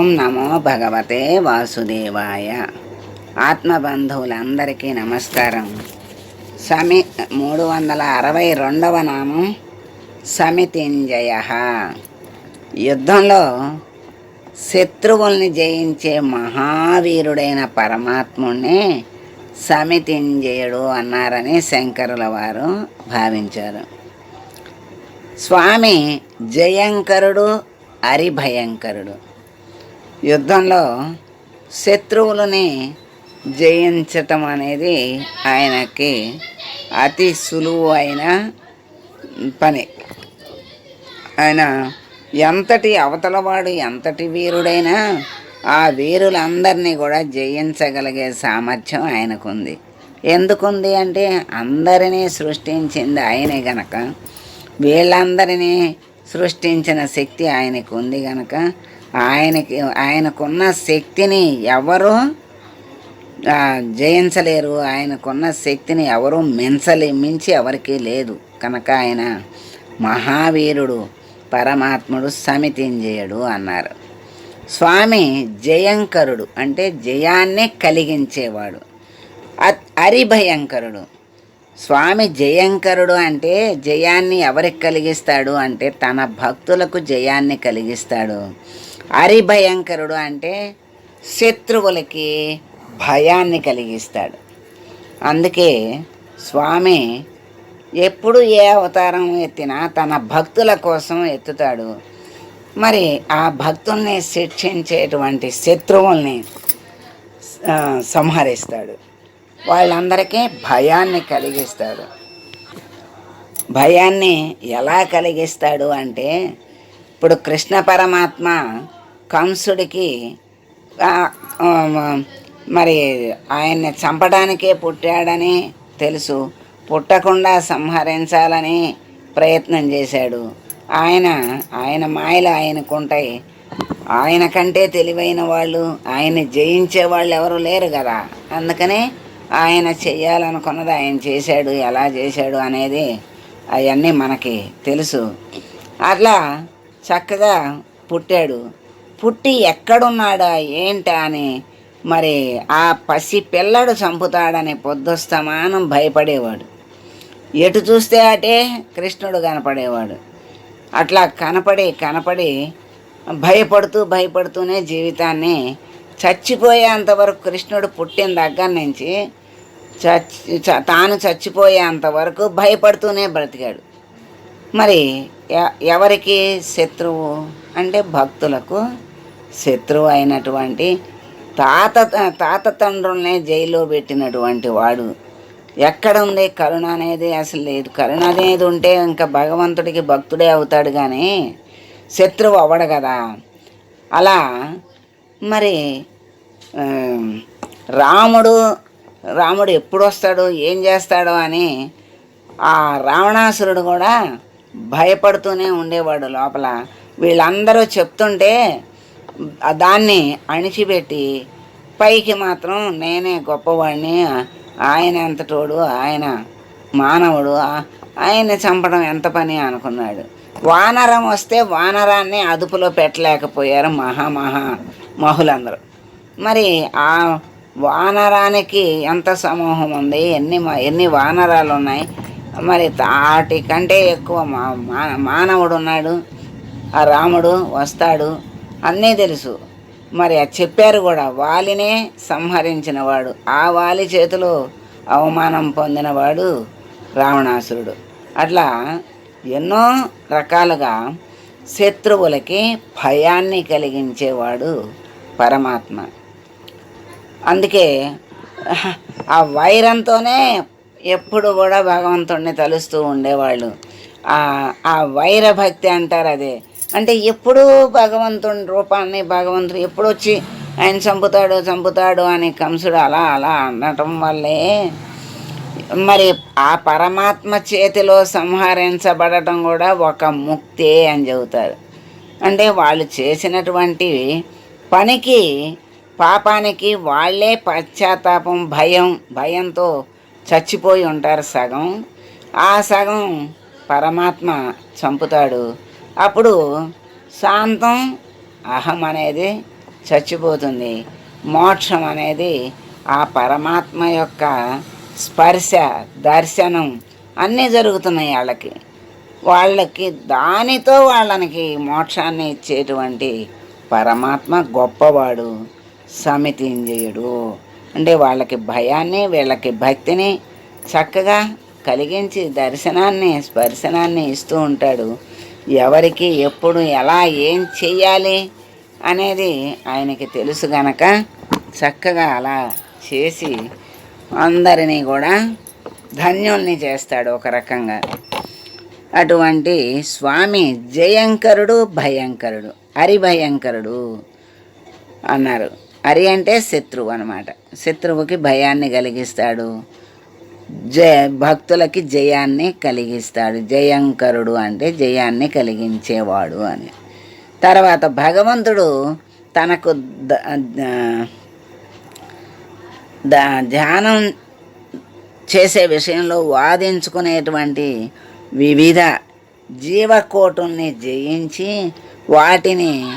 ఓం నమో భగవతే వాసుదేవాయ. ఆత్మబంధువులందరికీ నమస్కారం. సమి మూడు వందల అరవై రెండవ నామం సమితింజయ. యుద్ధంలో శత్రువుల్ని జయించే మహావీరుడైన పరమాత్ముణ్ణి సమితింజయుడు అన్నారని శంకరుల వారు భావించారు. స్వామి జయంకరుడు అరిభయంకరుడు యుద్ధంలో శత్రువులని జయించటం అనేది ఆయనకి అతి సులువు అయిన పని. ఆయన ఎంతటి అవతలవాడు ఎంతటి వీరుడైనా ఆ వీరులందరినీ కూడా జయించగలిగే సామర్థ్యం ఆయనకుంది. ఎందుకుంది అంటే అందరినీ సృష్టించింది ఆయనే గనక. వీళ్ళందరినీ సృష్టించిన శక్తి ఆయనకు ఉంది గనక. ఆయనకి ఆయనకున్న శక్తిని ఎవరు జయించలేరు. ఆయనకున్న శక్తిని ఎవరు మించలే మించి ఎవరికీ లేదు. కనుక ఆయన మహావీరుడు పరమాత్ముడు సమితింజయుడు అన్నారు. స్వామి జయంకరుడు అంటే జయాన్ని కలిగించేవాడు. అ- అరిభయంకరుడు స్వామి జయంకరుడు అంటే జయాన్ని ఎవరికి కలిగిస్తాడు? అంటే తన భక్తులకు జయాన్ని కలిగిస్తాడు. హరిభయంకరుడు అంటే శత్రువులకి భయాన్ని కలిగిస్తాడు. అందుకే స్వామి ఎప్పుడు ఏ అవతారం ఎత్తినా తన భక్తుల కోసం ఎత్తుతాడు. మరి ఆ భక్తుల్ని శిక్షించేటువంటి శత్రువుల్ని సంహరిస్తాడు. వాళ్ళందరికీ భయాన్ని కలిగిస్తాడు. భయాన్ని ఎలా కలిగిస్తాడు అంటే ఇప్పుడు కృష్ణ పరమాత్మ కంసుడికి మరి ఆయన్ని చంపడానికే పుట్టాడని తెలుసు. పుట్టకుండా సంహరించాలని ప్రయత్నం చేశాడు. ఆయన ఆయన మాయలు ఆయనకుంటాయి. ఆయన కంటే తెలివైన వాళ్ళు ఆయన్ని జయించే వాళ్ళు ఎవరు లేరు కదా. అందుకనే ఆయన చెయ్యాలనుకున్నది ఆయన చేశాడు ఎలా చేశాడు అనేది అవన్నీ మనకి తెలుసు. అట్లా చక్కగా పుట్టాడు. పుట్టి ఎక్కడున్నాడా ఏంటా అని. మరి ఆ పసి పిల్లడు చంపుతాడని పొద్దుస్తమానం భయపడేవాడు. ఎటు చూస్తే అటే కృష్ణుడు కనపడేవాడు. అట్లా కనపడి కనపడి భయపడుతూ భయపడుతూనే జీవితాన్ని చచ్చిపోయేంతవరకు కృష్ణుడు పుట్టిన దగ్గర నుంచి చచ్చి చ- తాను చచ్చిపోయేంత వరకు భయపడుతూనే బ్రతికాడు. మరి ఎ- ఎవరికి శత్రువు? అంటే భక్తులకు. శత్రువు అయినటువంటి తాత తాత తండ్రులనే జైల్లో పెట్టినటువంటి వాడు. ఎక్కడ ఉంది కరుణ అనేది? అసలు లేదు. కరుణ అనేది ఉంటే ఇంకా భగవంతుడికి భక్తుడే అవుతాడు కానీ శత్రువు అవ్వడు కదా. అలా మరి రాముడు రాముడు ఎప్పుడు వస్తాడు ఏం చేస్తాడో అని ఆ రావణాసురుడు కూడా భయపడుతూనే ఉండేవాడు లోపల. వీళ్ళందరూ చెప్తుంటే దాన్ని అణిచిపెట్టి పైకి మాత్రం నేనే గొప్పవాడిని. ఆయన ఎంతటోడు ఆయన మానవుడు ఆయన్ని చంపడం ఎంత పని అనుకున్నాడు. వానరం వస్తే వానరాన్ని అదుపులో పెట్టలేకపోయారు మహా మహా మహులందరూ. మరి ఆ వానరానికి ఎంత సమూహం ఉంది? ఎన్ని మ- ఎన్ని వానరాలు ఉన్నాయి? మరి వాటి కంటే ఎక్కువ మా- మా- మానవుడు ఉన్నాడు. ఆ రాముడు వస్తాడు. అన్నీ తెలుసు. మరి అది చెప్పారు కూడా. వాలినే సంహరించినవాడు ఆ వాలి చేతిలో అవమానం పొందినవాడు రావణాసురుడు. అట్లా ఎన్నో రకాలుగా శత్రువులకి భయాన్ని కలిగించేవాడు పరమాత్మ. అందుకే ఆ వైరంతోనే ఎప్పుడు కూడా భగవంతుడిని తలుస్తూ ఉండేవాళ్ళు. ఆ ఆ వైర భక్తి అంటారు అదే. అంటే ఎప్పుడూ భగవంతుని రూపాన్ని భగవంతుడు ఎప్పుడు వచ్చి ఆయన చంపుతాడు చంపుతాడు అని కంసుడు అలా అలా అనటం వల్లే మరి ఆ పరమాత్మ చేతిలో సంహరించబడటం కూడా ఒక ముక్తే అని చెబుతారు. అంటే వాళ్ళు చేసినటువంటి పనికి పాపానికి వాళ్ళే పశ్చాత్తాపం భయం భయంతో చచ్చిపోయి ఉంటారు సగం. ఆ సగం పరమాత్మ చంపుతాడు. అప్పుడు శాంతం అహం అనేది చచ్చిపోతుంది. మోక్షం అనేది ఆ పరమాత్మ యొక్క స్పర్శ దర్శనం అన్నీ జరుగుతున్నాయి వాళ్ళకి. వాళ్ళకి దానితో వాళ్ళకి మోక్షాన్ని ఇచ్చేటువంటి పరమాత్మ గొప్పవాడు సమితింజయుడు అంటే వాళ్ళకి భయాన్ని వీళ్ళకి భక్తిని చక్కగా కలిగించి దర్శనాన్ని స్పర్శనాన్ని ఇస్తూ ఉంటాడు. ఎవరికి ఎప్పుడు ఎలా ఏం చెయ్యాలి అనేది ఆయనకి తెలుసు గనక చక్కగా అలా చేసి అందరినీ కూడా ధన్యుల్ని చేస్తాడు ఒక రకంగా. అటువంటి స్వామి జయంకరుడు భయంకరుడు హరిభయంకరుడు అన్నారు. హరి అంటే శత్రువు అనమాట శత్రువుకి భయాన్ని కలిగిస్తాడు. జయ భక్తులకి జయాన్ని కలిగిస్తాడు. జయంకరుడు అంటే జయాన్ని కలిగించేవాడు అని. తర్వాత భగవంతుడు తనకు ధ్యానం చేసే విషయంలో వాదించుకునేటువంటి వివిధ జీవకోటుల్ని జయించి వాటిని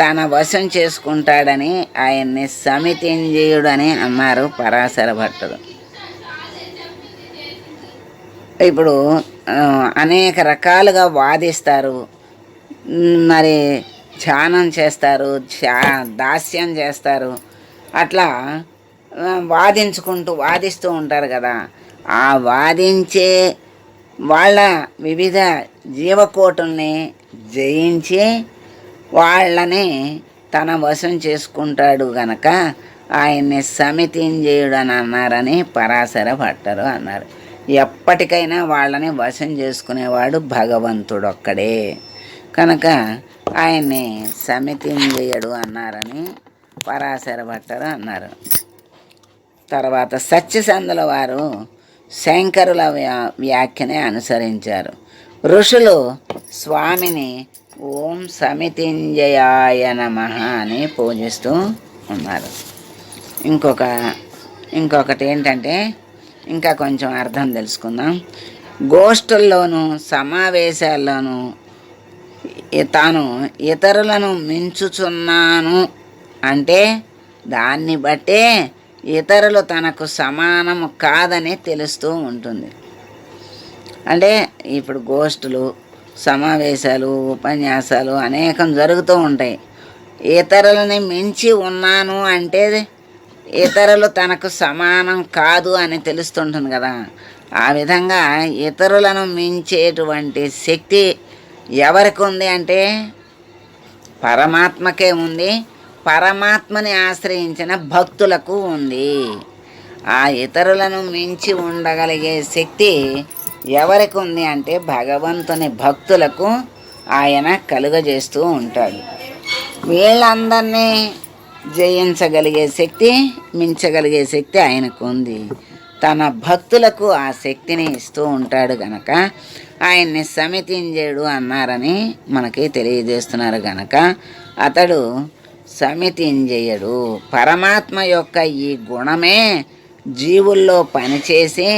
తన వశం చేసుకుంటాడని ఆయన్ని సమితింజయుడని అన్నారు పరాశర భట్టుడు ఇప్పుడు అనేక రకాలుగా వాదిస్తారు. మరి ధ్యానం చేస్తారు దాస్యం చేస్తారు. అట్లా వాదించుకుంటూ వాదిస్తూ ఉంటారు కదా. ఆ వాదించే వాళ్ళ వివిధ జీవకోటుల్ని జయించి వాళ్ళని తన వశం చేసుకుంటాడు గనక ఆయన్ని సమితింజయుడు అని అన్నారని పరాశర భట్టరు అన్నారు. ఎప్పటికైనా వాళ్ళని వశం చేసుకునేవాడు భగవంతుడు ఒక్కడే కనుక ఆయన్ని సమితింజయుడు అన్నారని పరాశర భట్టరు అన్నారు. తర్వాత సత్యసంధుల వారు శంకరుల వ్యా వ్యాఖ్యని అనుసరించారు. ఋషులు స్వామిని ఓం సమితింజయాయ నమ అని పూజిస్తూ ఉన్నారు. ఇంకొక ఇంకొకటి ఏంటంటే ఇంకా కొంచెం అర్థం తెలుసుకుందాం. గోష్ఠుల్లోనూ సమావేశాల్లోనూ తాను ఇతరులను మించుచున్నాను అంటే దాన్ని బట్టే ఇతరులు తనకు సమానము కాదని తెలుస్తూ ఉంటుంది. అంటే ఇప్పుడు గోష్ఠులు సమావేశాలు ఉపన్యాసాలు అనేకం జరుగుతూ ఉంటాయి. ఇతరులని మించి ఉన్నాను అంటే ఇతరులు తనకు సమానం కాదు అని తెలుస్తుంటుంది కదా. ఆ విధంగా ఇతరులను మించేటువంటి శక్తి ఎవరికి ఉంది అంటే పరమాత్మకే ఉంది. పరమాత్మని ఆశ్రయించిన భక్తులకు ఉంది. ఆ ఇతరులను మించి ఉండగలిగే శక్తి ఎవరికి ఉంది అంటే భగవంతుని భక్తులకు ఆయన కలుగజేస్తూ ఉంటాడు. వీళ్ళందరినీ జయించగలిగే శక్తి మించగలిగే శక్తి ఆయనకు ఉంది తన భక్తులకు ఆ శక్తిని ఇస్తూ ఉంటాడు గనక ఆయన్ని సమితింజేడు అన్నారని మనకి తెలియజేస్తున్నారు గనక అతడు సమితింజయుడు పరమాత్మ యొక్క ఈ గుణమే జీవుల్లో పనిచేసి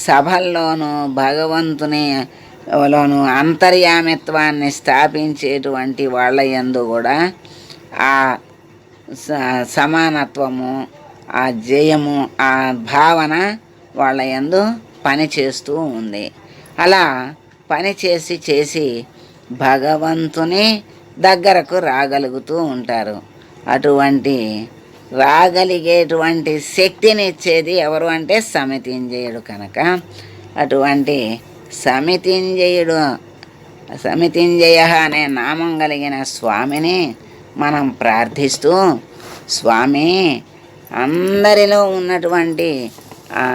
సభల్లోనూ భగవంతుని లోను అంతర్యామిత్వాన్ని స్థాపించేటువంటి వాళ్ళ యందు కూడా ఆ సమానత్వము ఆ జయము ఆ భావన వాళ్ళ యందు పని చేస్తూ ఉంది. అలా పని చేసి చేసి భగవంతుని దగ్గరకు రాగలుగుతూ ఉంటారు. అటువంటి రాగలిగేటువంటి శక్తిని ఇచ్చేది ఎవరు అంటే సమితింజయుడు కనుక. అటువంటి సమితింజయుడు సమితింజయ అనే నామం కలిగిన స్వామిని మనం ప్రార్థిస్తూ స్వామి అందరిలో ఉన్నటువంటి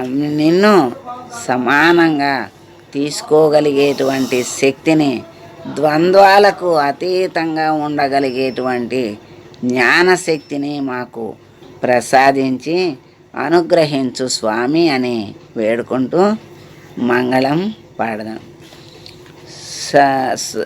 నిన్ను సమానంగా తీసుకోగలిగేటువంటి శక్తిని ద్వంద్వాలకు అతీతంగా ఉండగలిగేటువంటి జ్ఞానశక్తిని మాకు ప్రసాదించి అనుగ్రహించు స్వామి అని వేడుకుంటూ మంగళం పాడదాం. స-